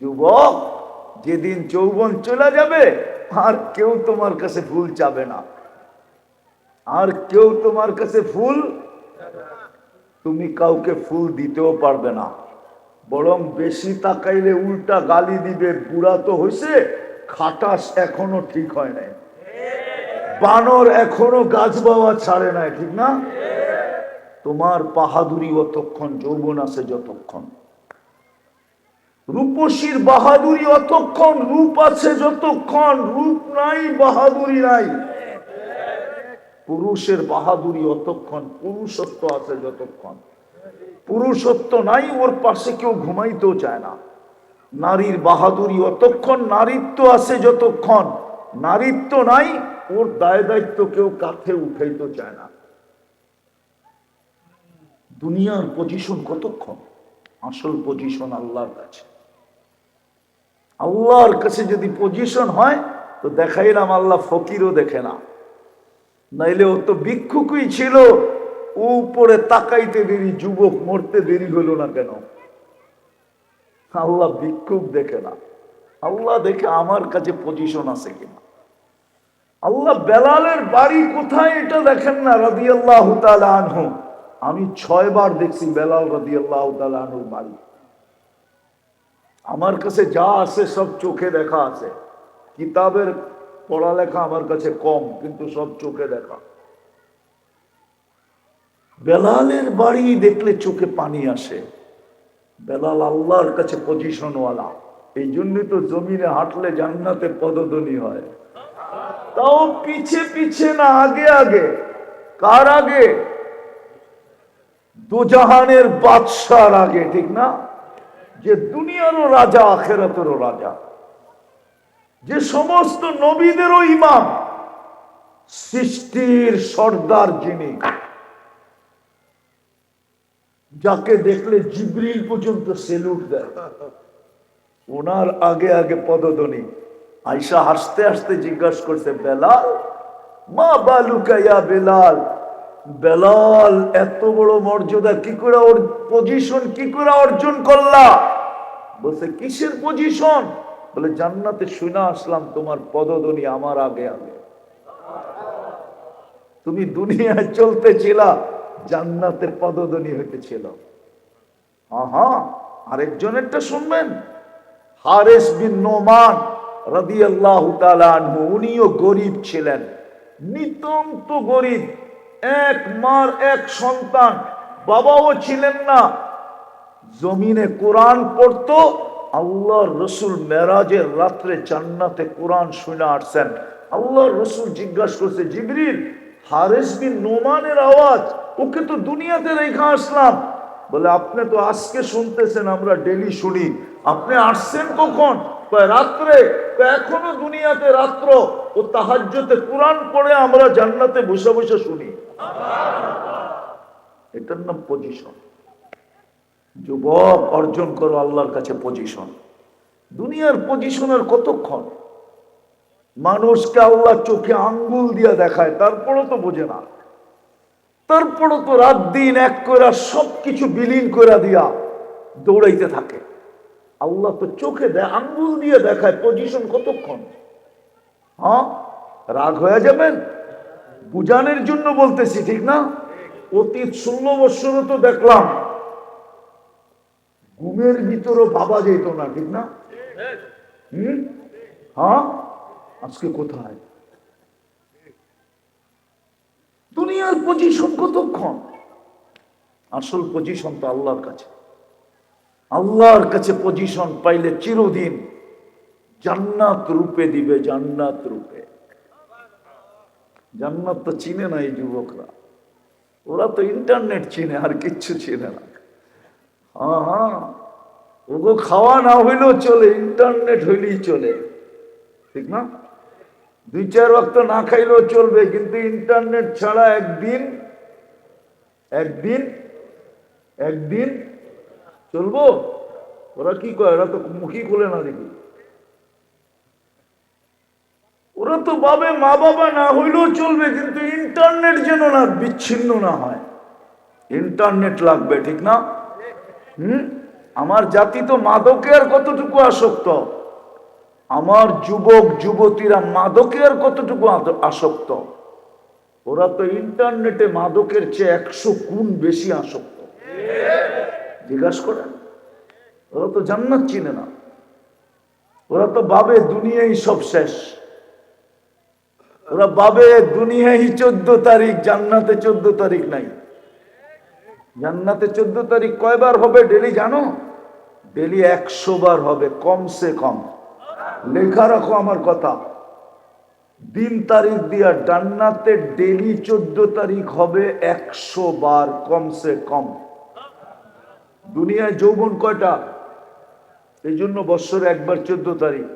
যুবক, যেদিন যৌবন চলে যাবে, আর কেউ তোমার কাছে ফুল চাবে না। আর কেউ তোমার কাছে ফুল তুমি কাউকে ফুল দিতেও পারবে না। বরং বেশি তাকাইলে উল্টা গালি দিবে, বুড়া তো হয়েছে খাটাস এখনও ঠিক হয় নাই। বানর এখনও গাছ বাওয়া ছাড়ে নাই, ঠিক না? তোমার বাহাদুরি অতক্ষণ, যৌবন আছে যতক্ষণ। রূপসীর বাহাদুরি অতক্ষণ রূপ আছে যতক্ষণ রূপ নাই, বাহাদুরি নাই। পুরুষের বাহাদুরি অতক্ষণ, পুরুষত্ব আছে যতক্ষণ। পুরুষত্ব নাই, ওর পাশে কেউ ঘুমাইতেও চায় না। নারীর বাহাদুরি অতক্ষণ, নারীত্ব আছে যতক্ষণ। নারীত্ব নাই, ওর দায় দায়িত্ব কেউ কাঁধে উঠাইতে চায় না। দুনিয়ার পজিশন কতক্ষণ? আসল পজিশন আল্লাহর কাছে। আল্লাহর কাছে যদি পজিশন হয়, তো দেখাইলাম আল্লাহ ফকিরও দেখে না। নাইলে ও তো ভিক্ষুকই ছিল, উপরে তাকাইতে দেরি, যুবক মরতে দেরি হলো না কেন? আল্লাহ ভিক্ষুক দেখে না। আল্লাহ দেখে আমার কাছে পজিশন আছে কিনা। আল্লাহ বেলালের বাড়ি কোথায় এটা দেখেন না রাদি আল্লাহ আনহু। আমি ছয় বার দেখছি বেলাল রাদি আল্লাহ আনহুর বাড়ি। আমার কাছে যা আছে সব চোখে দেখা আছে। কিতাবের পড়ালেখা আমার কাছে কম, কিন্তু সব চোখে দেখা। বেলালের বাড়ি দেখলে চোখে পানি আসে। বেলাল আল্লাহর কাছে পজিশনওয়ালা। এই জন্যই তো জমিনে হাঁটলে জান্নাতে পদধ্বনি হয়। তাও পিছে পিছে না, আগে আগে। কার আগে? দুজাহানের বাদশার আগে, ঠিক না? যে দুনিয়ারও রাজা, আখেরাতেরও রাজা। যে সমস্ত নবীদেরও ইমাম, সৃষ্টির সর্দার যিনি, যাকে দেখলে জিবরিল পর্যন্ত সেলুট দেয়। ওনার আগে আগে পদধ্বনি। আইসা হাসতে হাসতে জিজ্ঞাসা করছে, বেলাল, মা বালুকাইয়া বেলাল? বেলাল এত বড় মর্যাদা, কি করে ওর পজিশন কি করে অর্জন করলা? বলছে, কিসের পজিশন বলে, জান্নাতে শুনে আসলাম, তোমার পদধ্বনি আমার আগে আগে। তুমি দুনিয়ায় চলতেছিলা, জান্নাতের পদধ্বনি হইতেছিল। আহা, আরেকজনেরটা শুনবেন? হারেস বিন নোমান রাদি আল্লাহ উনিও গরিব ছিলেন। নিতন্ত গরিব, এক মার এক সন্তান, বাবাও ছিলেন না জমিনে কোরআন পড়তো, আল্লাহ রসুল মেরাজের রাত্রে জান্নাতে কোরআন শুনে আসছেন। আল্লাহ রসুল জিজ্ঞাসা করছে, জিবরিল, হারেস বিন নোমানের আওয়াজ, ওকে তো দুনিয়াতে রেখে আসলাম। বলে, আপনি তো আজকে শুনতেছেন, আমরা ডেলি শুনি। আপনি আসছেন কখন? রাত্রে? এখনও দুনিয়াতে রাত্র। ও তাহাজ্যতে কোরআন পড়ে আমরা জান্নাতে বসে বসে শুনি। এটার নাম পজিশন যুবক, অর্জন করো আল্লাহর কাছে পজিশন দুনিয়ার পজিশনের কতক্ষণ? মানুষকে আল্লাহ চোখে আঙ্গুল দিয়া দেখায়, তারপরও তো বোঝে না। তারপরও তো রাত দিন এক করে সব কিছু বিলীন করে দিয়া দৌড়াইতে থাকে। আল্লাহ তো চোখে দেয় আঙ্গুল দিয়ে দেখায় পজিশন কতক্ষণ? হ্যাঁ? রাগ হয়ে যাবেন? বুঝানোর জন্য বলতেছি, ঠিক না? অতীত ষোলো বৎসরও তো দেখলাম ঘুমের ভিতরও ভাবা যেত না, ঠিক না? হুম? হ্যাঁ? আজকে কোথায়? দুনিয়ার পজিশন কতক্ষণ? আসল পজিশন তো আল্লাহর কাছে। আল্লাহর কাছে পজিশন পাইলে চিরদিন জান্নাত রূপে দিবে, জান্নাত রূপে। জান্নাত তো চিনে না এই যুবকরা। ওরা তো ইন্টারনেট চিনে, আর কিচ্ছু চিনে না। ওগো খাওয়া না হইলেও চলে ইন্টারনেট হইলেই চলে। ঠিক না? দুই চার ওয়াক্ত না খাইলেও চলবে, কিন্তু ইন্টারনেট ছাড়া একদিন একদিন একদিন চলবো? ওরা কি করে ওরা তো মুখই খুলে না দেখি। ওরা তো ভাবে মা বাবা না হইলেও চলবে, কিন্তু ইন্টারনেট যেন না বিচ্ছিন্ন না হয়। ইন্টারনেট লাগবে, ঠিক না? হুম? আমার জাতি তো মাদকে আর কতটুকু আসক্ত? আমার যুবক, যুবতীরা মাদকে আর কতটুকু আসক্ত? ওরা তো ইন্টারনেটে মাদকের চেয়ে একশো গুণ বেশি আসক্ত। জিজ্ঞাসা করেন। ওরা তো জান্নাত চিনে না। ওরা তো ভাবে দুনিয়াই সব শেষ। ওরা ভাবে দুনিয়াই চোদ্দ তারিখ, জান্নাতে চোদ্দ তারিখ নাই। জান্নাতে চোদ্দ তারিখ কয়বার হবে ডেলি জানো? ডেলি একশো বার হবে, কমসে কম। লেখা রাখো আমার কথা। দিন তারিখ দিয়া জান্নাতে ডেলি চোদ্দ তারিখ হবে একশো বার, কমসে কম। দুনিয়ায় যৌবন কয়টা? এই জন্য বৎসরে একবার চোদ্দ তারিখ।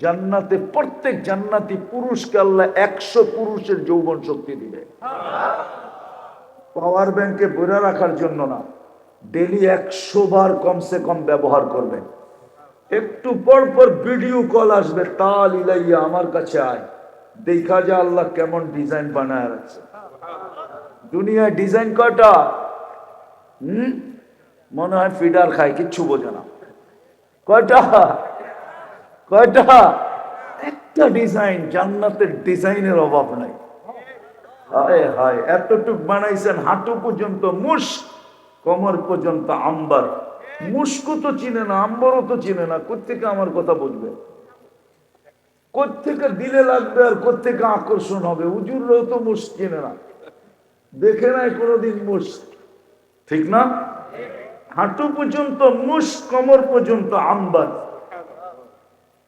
জান্নাতে প্রত্যেক জান্নাতি পুরুষকে আল্লাহ একশো পুরুষের যৌবন শক্তি দিবে। পাওয়ার ব্যাংকে বইরা রাখার জন্য না ডেলি একশো বার কমসে কম ব্যবহার করবে। একটু পর পর ভিডিও কল আসবে, তাল ইলাইয়া আমার কাছে আয়। দেখা যা আল্লাহ কেমন ডিজাইন বানায় রাখছে। দুনিয়ায় ডিজাইন কয়টা? হুম? মনে হয় ফিডার খায়, কিচ্ছু বোঝে না। কয়টা? কয়টা? একটা ডিজাইন, জান্নাতের ডিজাইনের অভাব নাই। এতটুক বানাইছেন, হাঁটু পর্যন্ত মুশ কমর পর্যন্ত আম্বার। মুস্কু তো চিনে না তো চিনে না কোথেকে আমার কথা বুঝবে? কোথেকে দিলে লাগবে আর কোথেকে আকর্ষণ হবে? উজুররাও তো মুস চিনে না। দেখে নাই কোনোদিন মুস ঠিক না? হাঁটু পর্যন্ত মুস কমর পর্যন্ত আম্বার।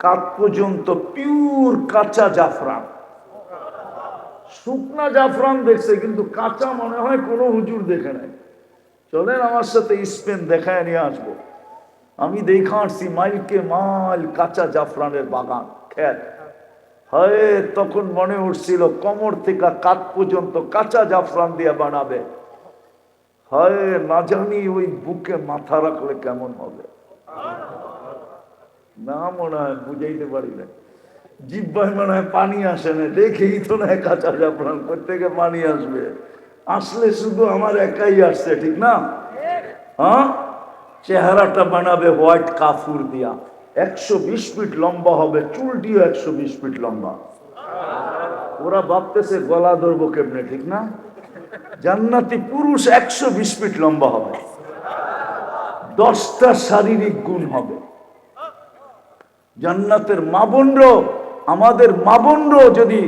কাত পর্যন্ত পিওর কাঁচা জাফরান। শুকনা জাফরান দেখছে, কিন্তু কাঁচা মনে হয় কোনো হুজুর দেখে নাই। চলেন আমার সাথে স্পেন দেখায় নিয়ে আসব। আমি দেখা আসছি মাইলকে মাইল কাঁচা জাফরানের বাগান, খেত। হয়, তখন মনে উঠছিল কমর থেকে কাত পর্যন্ত কাঁচা জাফরান দিয়ে বানাবে। হয়, না জানি ওই বুকে মাথা রাখলে কেমন হবে। না মনে হয়, বুঝাইতে পারি না জিব্বাই মনে হয় পানি আসে না, দেখেই তো না কাঁচা জাফরান থেকে পানি আসবে। আসলে শুধু আমার একাই আসছে, ঠিক না? হ্যাঁ? চেহারাটা বানাবে হোয়াইট কাফুর দিয়া। একশো বিশ ফিট লম্বা হবে, চুলটিও একশো বিশ ফিট লম্বা। ওরা ভাবতেছে গলা ধরবো কেমনে, ঠিক না? জান্নাতি পুরুষ একশো বিশ ফিট লম্বা হবে। দশটা শারীরিক গুণ হবে। জান্নাতের মাবন্ড আমাদের মাবন্ড যদি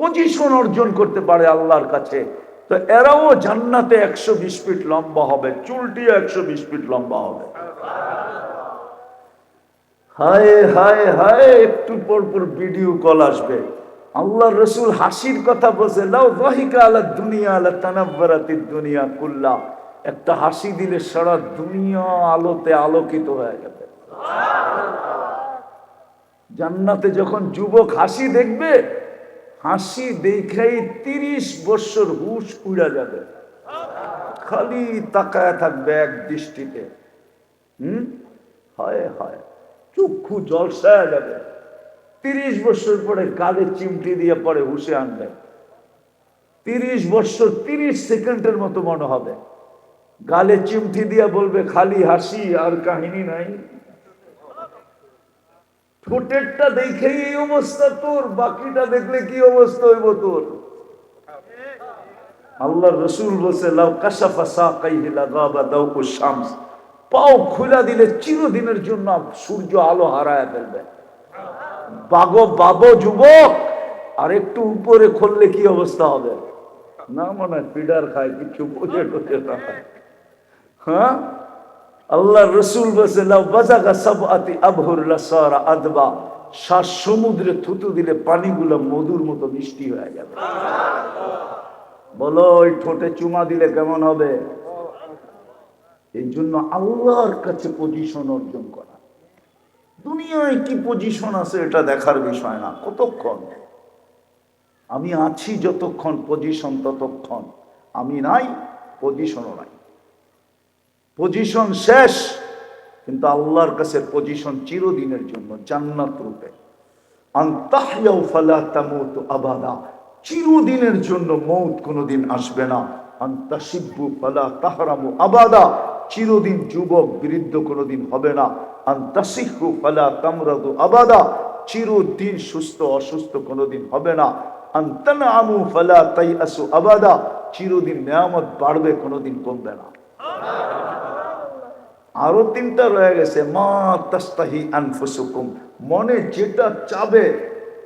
পজিশন অর্জন করতে পারে আল্লাহর কাছে, তো এরাও জান্নাতে একশো বিশ ফিট লম্বা হবে, চুলটিও একশো বিশ ফিট লম্বা হবে। হায় হায় হায়, একটু পর পর ভিডিও কল আসবে। আল্লাহ রসুল হাসির কথা বলছে, লাউ দুনিয়া, আলা তানাব্বারাতি দুনিয়া কুল্লা। একটা হাসি দিলে সারা দুনিয়া আলোতে আলোকিত হয়ে যাবে। জান্নাতে যখন যুবক হাসি দেখবে, হাসি দেখেই তিরিশ বছর হুশ উড়া যাবে। খালি তাকায় থাকবে এক দৃষ্টিতে। হুম? হয় হয়, চক্ষু জলসায় যাবে। তিরিশ বছর পরে গালে চিমটি দিয়ে পরে হুসে আনবে। তিরিশ বছর তিরিশ সেকেন্ডের মতো মনে হবে। গালে চিমটি দিয়ে বলবে, খালি হাসি, আর কাহিনী নাই। ঠোঁটেরটা দেখেই এই অবস্থা তোর, বাকিটা দেখলে কি অবস্থা হইব তোর? আল্লাহ রসুল বলছে, লাউ কাশাফা সাকাইহি লাগাবা পাও খুলা দিলে চিরদিনের জন্য সূর্য আলো হারায় ফেলবে। বাগো বাবো যুবক, আর একটু উপরে খুললে কি অবস্থা হবে? না মনে পিডার খায়, কিছু বোঝে টোঝে না। হ্যাঁ? আল্লাহ রসুল আদবা। সাত সমুদ্রে থুতু দিলে পানিগুলো মধুর মতো মিষ্টি হয়ে যাবে বলো, ওই ঠোঁটে চুমা দিলে কেমন হবে? এই জন্য আল্লাহর কাছে পজিশন অর্জন করা। দুনিয়ায় কি পজিশন আছে এটা দেখার বিষয় না, কতক্ষণ? আমি আছি যতক্ষণ পজিশন ততক্ষণ। আমি নাই পজিশনও নাই। পজিশন শেষ, কিন্তু আল্লাহর কাছে পজিশন চিরদিনের জন্য জান্নাত রূপে। আবাদা, চিরদিনের জন্য মৌত কোনোদিন আসবে না। আন্তাসিব্বু তাহরামু আবাদা, চিরদিন যুবক বৃদ্ধ কোনোদিন হবে না। আবাদা, চিরদিন সুস্থ অসুস্থ কোনোদিন হবে না। তাই আসু আবাদা, চিরদিন নেয়ামত বাড়বে কোনোদিন কমবে না। আরও তিনটা রয়ে গেছে, মা তাস্তাহি আনফুসুকুম। মনে যেটা চাবে,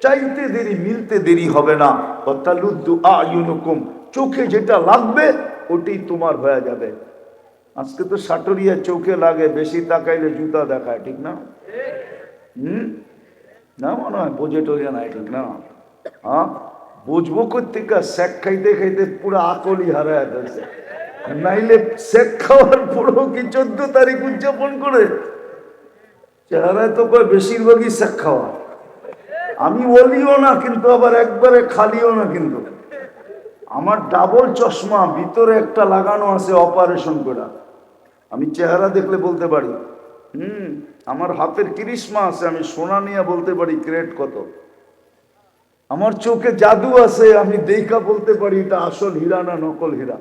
চাইতে দেরি, মিলতে দেরি হবে না। আয়ুনুকুম। চোখে যেটা লাগবে ওটাই তোমার হয়ে যাবে। আজকে তো সাটরিয়া চোখে লাগে, বেশি তাকাইলে জুতা দেখায়, ঠিক না? হুম? না মনে হয় বোঝে টোঝে নাই, ঠিক না? হ্যাঁ বুঝব কোথেকে শেখ খাইতে খাইতে পুরো আকলি হারায় নাইলে শেখ খাওয়ার পরেও কি চোদ্দ তারিখ উদযাপন করে? চেহারায় তো কয় বেশিরভাগই শেখ খাওয়া। আমি বলিও না, কিন্তু আবার একবারে খালিও না কিন্তু। আমার ডাবল চশমা, ভিতরে একটা লাগানো আছে অপারেশন করা। আমি চেহারা দেখলে বলতে পারি, হুম, আমার হাতের কিরিশমা আছে, আমি সোনা নিয়ে বলতে পারি ক্রেট কত? আমার চোখে জাদু আছে, আমি দেখা বলতে পারি, এটা আসল হীরা না নকল হীরা?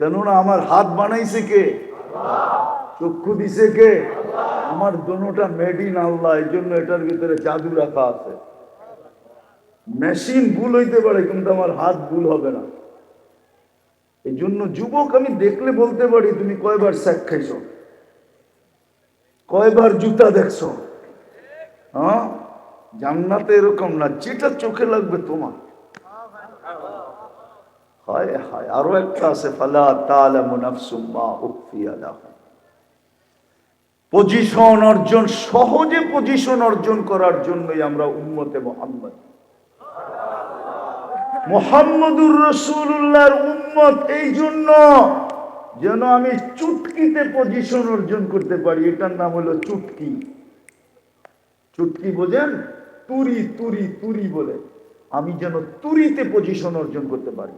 কেননা আমার হাত বানাইছে কে? চক্ষু দিছে কে? আমার দোনোটা মেড ইন আল্লাহ এই জন্য এটার ভিতরে জাদু রাখা আছে। মেশিন ভুল হইতে পারে, কিন্তু আমার হাত ভুল হবে না। এই জন্য যুবক, আমি দেখলে বলতে পারি, তুমি কয়বার স্যাক খাইছো? কয়বার জুতা দেখছ? হ্যাঁ? জান্নাতে এরকম না, যেটা চোখে লাগবে তোমার। হায় হায়, আরও একটা আছে, ফালা তালামু নাফসুম মা পজিশন অর্জন, সহজে পজিশন অর্জন করার জন্যই আমরা উম্মতে মোহাম্মদ। মোহাম্মদুর রসুল্লাহর উম্মত, এই জন্য যেন আমি চুটকিতে পজিশন অর্জন করতে পারি। এটার নাম হলো চুটকি। চুটকি বোঝেন? তুরি তুরি তুরি বলে। আমি যেন তুরিতে পজিশন অর্জন করতে পারি।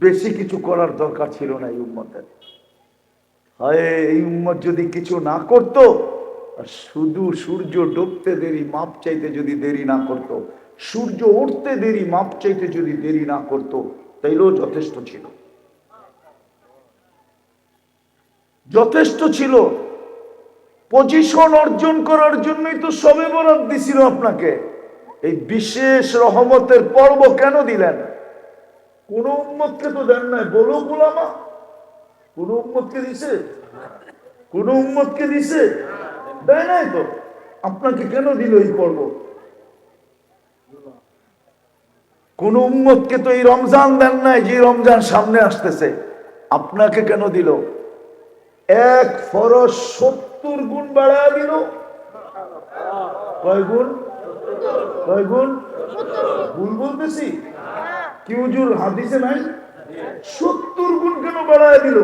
বেশি কিছু করার দরকার ছিল না এই উম্মতের। হয়, এই উম্মত যদি কিছু না করত, আর শুধু সূর্য ডুবতে দেরি, মাপ চাইতে যদি দেরি না করত, সূর্য উঠতে দেরি, মাপ চাইতে যদি দেরি না করত, তাইলেও যথেষ্ট ছিল। যথেষ্ট ছিল। পজিশন অর্জন করার জন্যই তো সবে বরাদ দিছিল আপনাকে। এই বিশেষ রহমতের পর্ব কেন দিলেন? কোন উম্মতকে তো দেন নাই। বলো গোলামা কোন উম্মতকে দিছে? কোন উম্মতকে দিছে? দেয় নাই তো। আপনাকে কেন দিল এই পর্ব? কোন উম্মতকে তো এই রমজান দেন নাই যে রমজান সামনে আসতেছে। আপনাকে কেন দিল? এক ফরজ সত্তর গুণ বাড়ায় দিল। কয় গুণ? কয় গুণ? ভুল বলতেছি? কি হুজুর হাদিসে নাই? সত্তর গুণ কেন বাড়ায় দিল?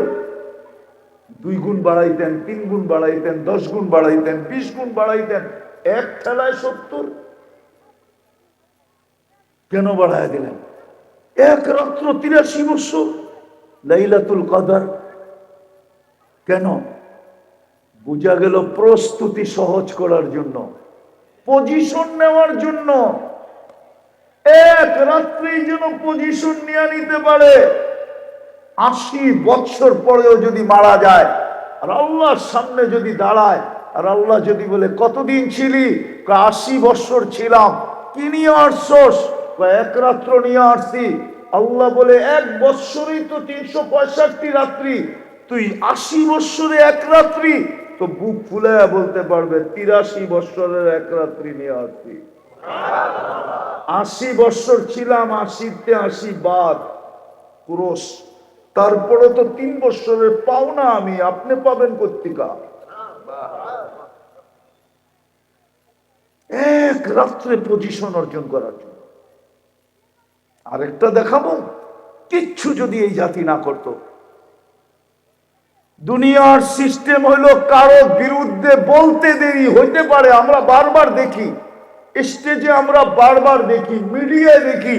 দুই গুণ বাড়াইতেন, তিন গুণ বাড়াইতেন, দশ গুণ বাড়াইতেন, বিশ গুণ বাড়াইতেন, এক ঠেলায় সত্তর। কেন বাড়ায় দিলেন? এক রাত্র তিরাশি বছর, লাইলাতুল কদর। কেন? বোঝা গেল প্রস্তুতি সহজ করার জন্য, পজিশন নেওয়ার জন্য। এক রাত্রেই যেন পজিশন নিয়ে নিতে পারে। আশি বৎসর পরেও যদি মারা যায়, আর আল্লাহর সামনে যদি দাঁড়ায়, আর আল্লাহ যদি বলে, কতদিন ছিলি? আশি বৎসর ছিলাম। কি নিয়ে আসছস এক রাত্র নিয়ে আসছি আল্লাহ বলে, এক বৎসরই তো তিনশো পঁয়ষট্টি রাত্রি। তুই আশি বৎসরে এক রাত্রি? তো বুক ফুলে বলতে পারবে, তিরাশি বৎসরের এক রাত্রি নিয়ে আসছি আশি বৎসর ছিলাম, আশিতে আশি বাদ। ক্রোশ তারপরে তো তিন বৎসরের পাওনা আমি, আপনি পাবেন পত্রিকা এক রাত্রে পজিশন অর্জন করার জন্য। আরেকটা দেখাবো, কিচ্ছু যদি এই জাতি না করত। দুনিয়ার সিস্টেম হলো কারও বিরুদ্ধে বলতে দেরি, হইতে পারে, আমরা বারবার দেখি। স্টেজে আমরা বারবার দেখি, মিডিয়ায় দেখি,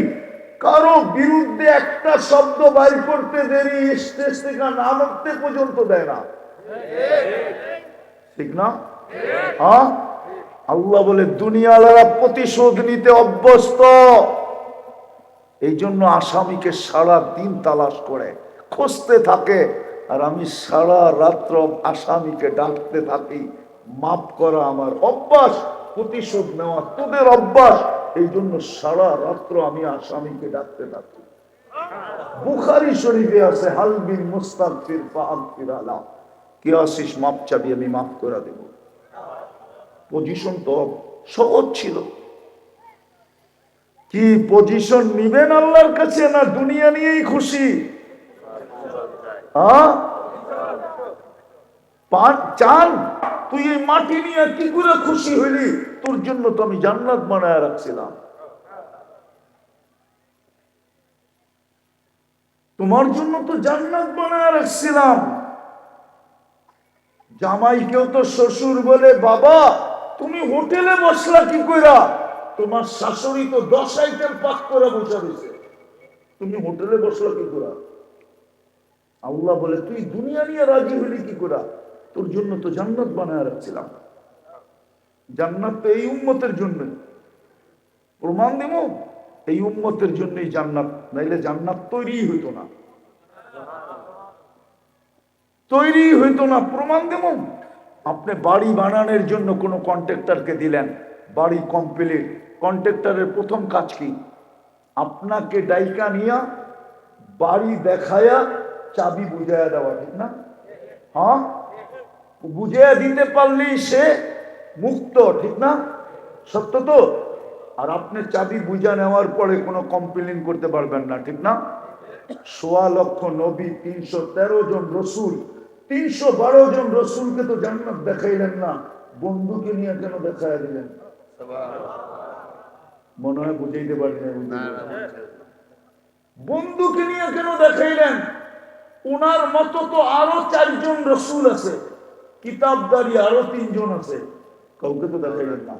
কারও বিরুদ্ধে একটা শব্দ বাইর করতে দেরি, স্টেজ থেকে নামতে পর্যন্ত দেয় না। ঠিক না? হ্যাঁ? আল্লাহ বলে দুনিয়ালারা প্রতিশোধ নিতে অভ্যস্ত। এই জন্য আসামিকে সারা দিন তালাশ করে, খুঁজতে থাকে, আর আমি সারা রাত্র আসামিকে ডাকতে থাকি, মাফ করা আমার অভ্যাস। প্রতিশোধ নেওয়া তোদের অভ্যাস। এই জন্য সারা রাত্র আমি আসামিকে ডাকতে থাকি বুখারি শরীফে আছে ফাগফির আলা। কে আসিস, মাপ চাবি, আমি মাফ করে দেব। পজিশন তো সহজ ছিল। কি পজিশন নিবেন আল্লাহর কাছে না দুনিয়া নিয়েই খুশি? চান তুই এই মাটি নিয়ে কি করে খুশি হইলি? তোর জন্য তো আমি জান্নাত বানায় রাখছিলাম। তোমার জন্য তো জান্নাত বানায় রাখছিলাম। জামাইকেও তো শ্বশুর বলে, বাবা, তুমি হোটেলে বসলা কি কইরা? তোমার শাশুড়ি তো দশ আইটেম পাক করে বসে রয়েছে। তুমি হোটেলে বসলা কি করা আল্লাহ বলে, তুই দুনিয়া নিয়ে রাজি হলি কি করা তোর জন্য তো জান্নাত বানায় রাখছিলাম। জান্নাত তো এই উম্মতের জন্য। প্রমাণ দেব? এই উম্মতের জন্যই জান্নাত, নাইলে জান্নাত তৈরি হইতো না। তৈরি হইতো না, প্রমাণ দেব? আপনি বাড়ি বানানোর জন্য কোনো কন্ট্রাক্টরকে দিলেন, বাড়ি কমপ্লিট, কন্ট্রাক্টরের প্রথম কাজ কি? আপনাকে ডাইকা নিয়া বাড়ি দেখায়া চাবি বুঝাইয়া দেওয়া, ঠিক না? হ্যাঁ? বুঝাইয়া দিতে পারলেই সে মুক্ত ঠিক না? সত্য তো? আর আপনি চাবি বুঝা নেওয়ার পরে কোনো কমপ্লেন করতে পারবেন না ঠিক না? সোয়া লক্ষ নবী তিনশো তেরো জন রসুল তিনশো বারো জন রসুলকে তো জান্নাত দেখাইলেন না বন্ধুকে নিয়ে কেন দেখাই দিলেন? মনে হয় বুঝাইতে পারি না বন্ধুকে নিয়ে কেন দেখাইলেন? ওনার মতো তো আরও চারজন রসুল আছে। কিতাবদারি আরও তিনজন আছে। কাউকে তো দেখাইলেন না।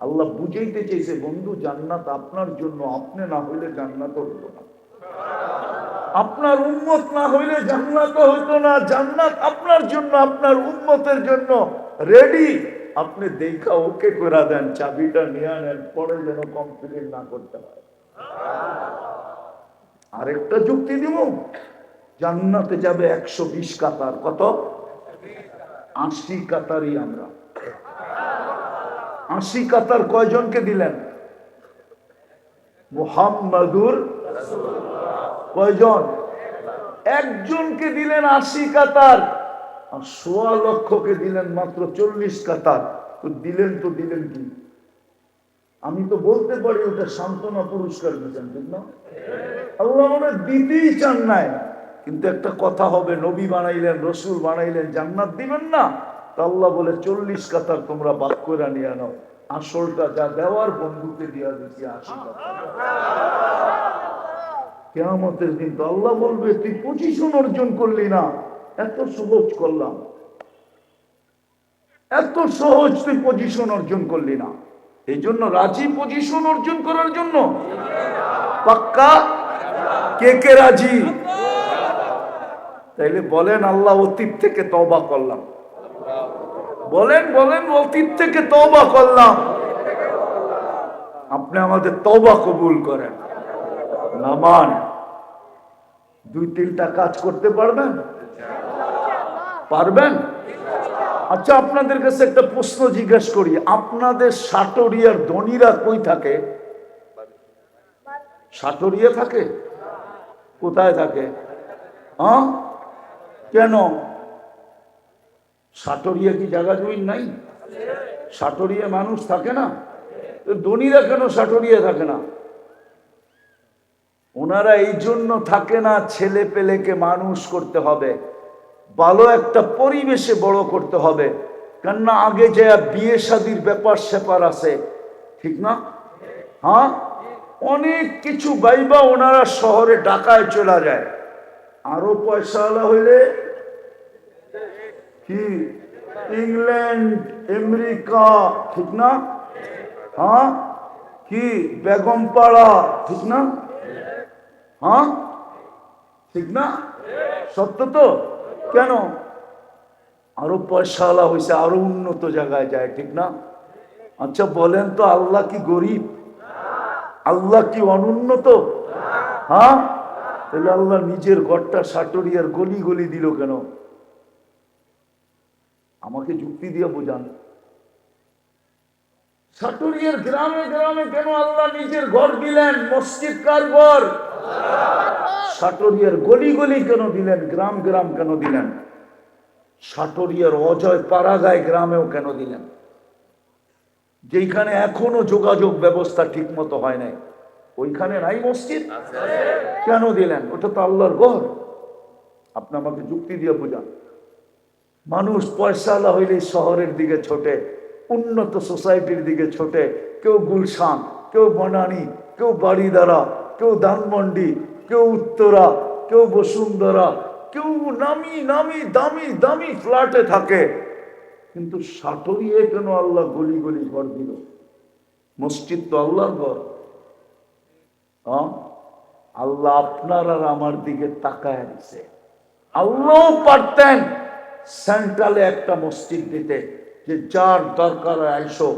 আল্লাহ বুঝাইতে চেয়েছে বন্ধু, জান্নাত আপনার জন্য, আপনি না হইলে জান্নাত হতো না। আপনার উন্মত না হইলে জান্নাত হইতো না। জান্নাত আপনার জন্য, আপনার উন্মতের জন্য। রেডি আপনি দেখা ওকে করে দেন, চাবিটা নিয়ে নেন পরে যেন কমপ্লিট না করতে হয়। আরেকটা যুক্তি দিব। জান্নাতে যাবে একশো বিশ কাতার। কত? আশি কাতারই আমরা। আশি কাতার কয়জনকে দিলেন? মোহাম্মদুর কয়জন? একজনকে দিলেন আশি কাতার আর সোয়া লক্ষকে দিলেন মাত্র চল্লিশ কাতার। তো দিলেন তো দিলেন কি? আমি তো বলতে পারি ওটা সান্ত্বনা পুরস্কার দিচ্ছেন ঠিক না? আল্লাহ দিতেই চান নাই। কিন্তু একটা কথা হবে, নবী বানাইলেন, রসুল বানাইলেন, জান্নাত দিবেন না। তা আল্লাহ বলে, চল্লিশ কাতার তোমরা বাদ করে নিয়ে নাও। আসলটা যা দেওয়ার বন্ধুকে দিয়া দিচ্ছি আশি কেয়ামতের দিন তো আল্লাহ বলবে, তুই পজিশন অর্জন করলি না। এত সহজ করলাম। এত সহজ তুই পজিশন অর্জন করলি না। এই জন্য রাজি পজিশন অর্জন করার জন্য? পাক্কা? কে কে রাজি? তাইলে বলেন, আল্লাহ অতীত থেকে তবা করলাম। বলেন বলেন, অতীত থেকে তবা করলাম। আপনি আমাদের তবা কবুল করেন। নামান দুই তিনটা কাজ করতে পারবেন? পারবেন? আচ্ছা আপনাদের কাছে একটা প্রশ্ন জিজ্ঞেস করি। আপনাদের সাটরিয়ার ধনীরা কই থাকে? সাটরিয়া থাকে? কোথায় থাকে? হ্যাঁ কেন? সাটরিয়া কি জায়গা জমি নাই? সাটরিয়া মানুষ থাকে না? ধনীরা কেন সাটরিয়া থাকে না? ওনারা এই জন্য থাকে না, ছেলে পেলেকে মানুষ করতে হবে। ভালো একটা পরিবেশে বড় করতে হবে। কেননা আগে যে বিয়ে শাদির ব্যাপার স্যাপার আছে, ঠিক না? হ্যাঁ? অনেক কিছু বাইবা ওনারা শহরে ঢাকায় চলে যায়। আরও পয়সাওয়ালা হইলে? কি? ইংল্যান্ড, আমেরিকা, ঠিক না? হ্যাঁ? কি? বেগমপাড়া, ঠিক না? হ্যাঁ? ঠিক না? সত্য তো? কেন? আরও পয়সাওয়ালা হয়েছে আরও উন্নত জায়গায় যায়, ঠিক না? আচ্ছা বলেন তো, আল্লাহ কি গরিব? আল্লাহ কি অনুন্নত? হ্যাঁ? তাহলে আল্লাহ নিজের ঘরটা সাটরিয়ার গলি গলি দিল কেন? আমাকে যুক্তি দিয়ে বোঝান। সাটরিয়ার গ্রামে গ্রামে কেন আল্লাহ নিজের ঘর দিলেন? মসজিদ কার ঘর? সাটরিয়ার গলি গলি কেন দিলেন? গ্রাম গ্রাম কেন দিলেন? সাটরিয়ার অজয় পাড়াগায় গ্রামেও কেন দিলেন? যেখানে এখনও যোগাযোগ ব্যবস্থা ঠিক মতো হয় নাই। ওইখানে নাই মসজিদ? কেন দিলেন? ওটা তো আল্লাহর ঘর। আপনি আমাকে যুক্তি দিয়ে বোঝান মানুষ পয়সাওয়ালা হইলে শহরের দিকে ছোটে, উন্নত সোসাইটির দিকে ছোটে, কেউ গুলশান, কেউ বনানি কেউ বাড়িদারা কেউ ধানমন্ডি, কেউ উত্তরা, কেউ বসুন্ধরা, কেউ নামি নামি দামি দামি ফ্ল্যাটে থাকে। কিন্তু সাটরিয়ে কেন আল্লাহ গলি গলি ঘর দিল? মসজিদ তো আল্লাহর ঘর? আল্লাহ আপনার আর আমার দিকে তাকায় দিছে আল্লাহ পারতেন সেন্ট্রালে একটা মসজিদ দিতে, যে যার দরকার আইসো।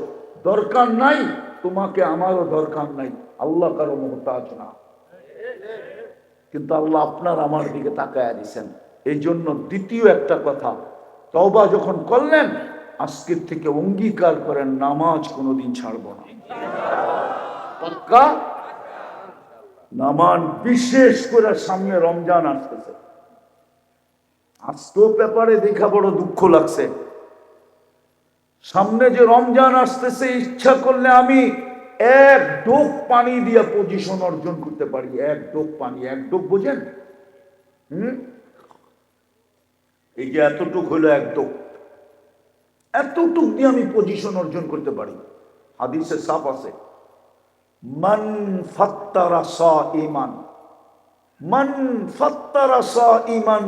দরকার নাই, তোমাকে আমারও দরকার নাই। আল্লাহ কারও মোহতাজ না। কিন্তু আল্লাহ আপনার আমার দিকে তাকায় দিছেন এই জন্য দ্বিতীয় একটা কথা তবা যখন করলেন, আজকের থেকে অঙ্গীকার করেন, নামাজ কোনোদিন ছাড়ব না। পাক্কা? নামান বিশেষ করে সামনে রমজান আসতেছে। আজকেও ব্যাপারে দেখা বড় দুঃখ লাগছে। সামনে যে রমজান আসতেছে, ইচ্ছা করলে আমি এক ডোক পানি দিয়ে পজিশন অর্জন করতে পারি। এক ডোক পানি, এক ডোক বোঝেন? হুম? এই যে এতটুক হলো এক ডোক এতটুক দিয়ে আমি পজিশন অর্জন করতে পারি। হাদিসে সাপ আছে। মান সা ইমান মান সা ইমান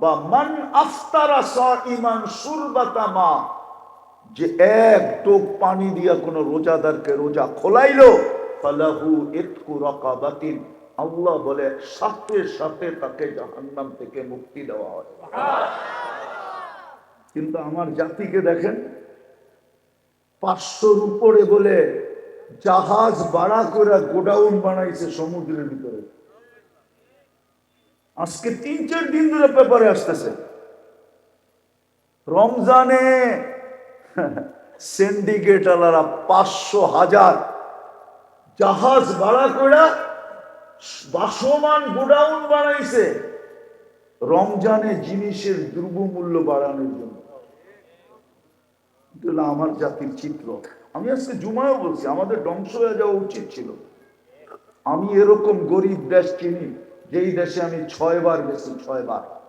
বা মান আফতারা সা ইমান যে এক টোপ পানি দিয়া কোন রোজাদারকে রোজা খোলাইলো রাকাবাতিন। আল্লাহ বলে, সাথে সাথে তাকে জাহান্নাম থেকে মুক্তি দেওয়া হয়। কিন্তু আমার জাতিকে দেখেন, পাঁচশোর উপরে বলে জাহাজ ভাড়া করে গোডাউন বানাইছে সমুদ্রের ভিতরে। আজকে তিন, চার দিন ধরে পেপারে আসতেছে। রমজানে সিন্ডিকেট আলারা পাঁচশো হাজার জাহাজ ভাড়া করে বাসমান গোডাউন বানাইছে। রমজানে জিনিসের দ্রব্যমূল্য বাড়ানোর জন্য। আমার জাতির চিত্র। আমি আজকে জুমায়ও বলছি, আমাদের ধ্বংস হয়ে যাওয়া উচিত ছিল। আমি এরকম গরিব দেশ চিনি, যেই দেশে আমি ছয়বার গেছি, ছয়বার।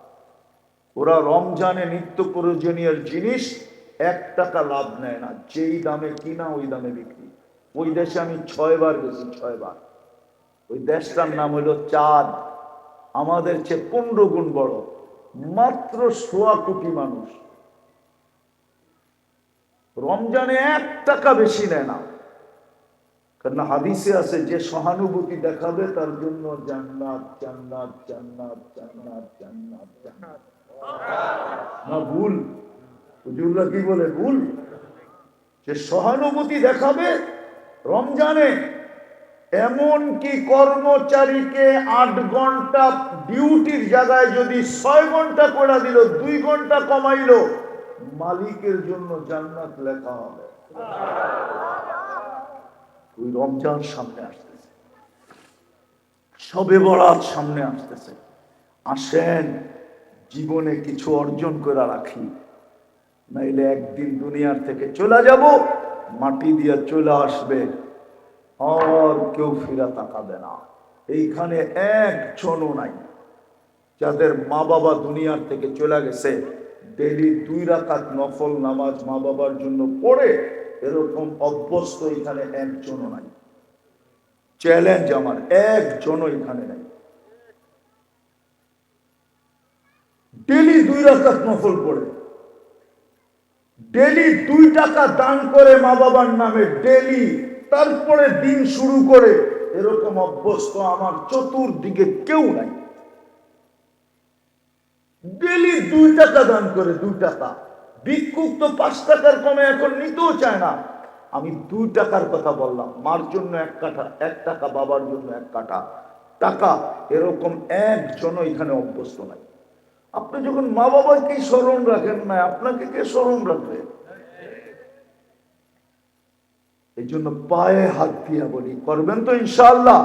ওরা রমজানে নিত্য প্রয়োজনীয় জিনিস, এক টাকা লাভ নেয় না, যেই দামে কিনা ওই দামে বিক্রি। ওই দেশে আমি ছয়বার গেছি, ছয়বার। ওই দেশটার নাম হলো চাঁদ। আমাদের চেয়ে পনেরো গুণ বড়। মাত্র সোয়া কোটি মানুষ। রমজানে এক টাকা বেশি নেয় না। কারণ হাদিসে আছে, যে সহানুভূতি দেখাবে, তার জন্য জান্নাত জান্নাত জান্নাত জান্নাত জান্নাত জান্নাত। না, ভুল। হুজুররা কি বলে? ভুল। যে সহানুভূতি দেখাবে রমজানে, এমন কি কর্মচারীকে আট ঘণ্টা ডিউটির জায়গায় যদি ছয় ঘণ্টা করে দিল, দুই ঘণ্টা কমাইলো মালিকের জন্য জান্নাত লেখা হবে। ওই রমজান সামনে আসতেছে। সবে বরাত সামনে আসতেছে। আসেন, জীবনে কিছু অর্জন করে রাখি। নাইলে একদিন দুনিয়ার থেকে চলে যাব, মাটি দিয়ে চলে আসবে। আর কেউ ফিরা তাকাবে না। এইখানে একজনও নাই। যাদের মা বাবা দুনিয়ার থেকে চলে গেছে ডেলি দুই রাকাত নফল নামাজ মা বাবার জন্য পড়ে এরকম অভ্যস্ত এখানে একজনও নাই। চ্যালেঞ্জ আমার, একজনও এখানে নাই। ডেলি দুই রাকাত নফল পড়ে। ডেলি দুই টাকা দান করে মা বাবার নামে ডেলি তারপরে দিন শুরু করে, এরকম অভ্যস্ত আমার চতুর্দিকে কেউ নাই। ডেলি দুই টাকা দান করে, দুই টাকা। বিক্ষুব্ধ তো পাঁচ টাকার কমে এখন নিতেও চায় না। আমি দুই টাকার কথা বললাম, মার জন্য এক কাঠা, এক টাকা, বাবার জন্য এক কাঠা। টাকা এরকম একজন এখানে অভ্যস্ত নাই। আপনি যখন মা বাবাকেই স্মরণ রাখেন না, আপনাকে কে স্মরণ রাখবে? এই জন্য পায়ে হাত দিয়া বলি, করবেন তো ইনশাল্লাহ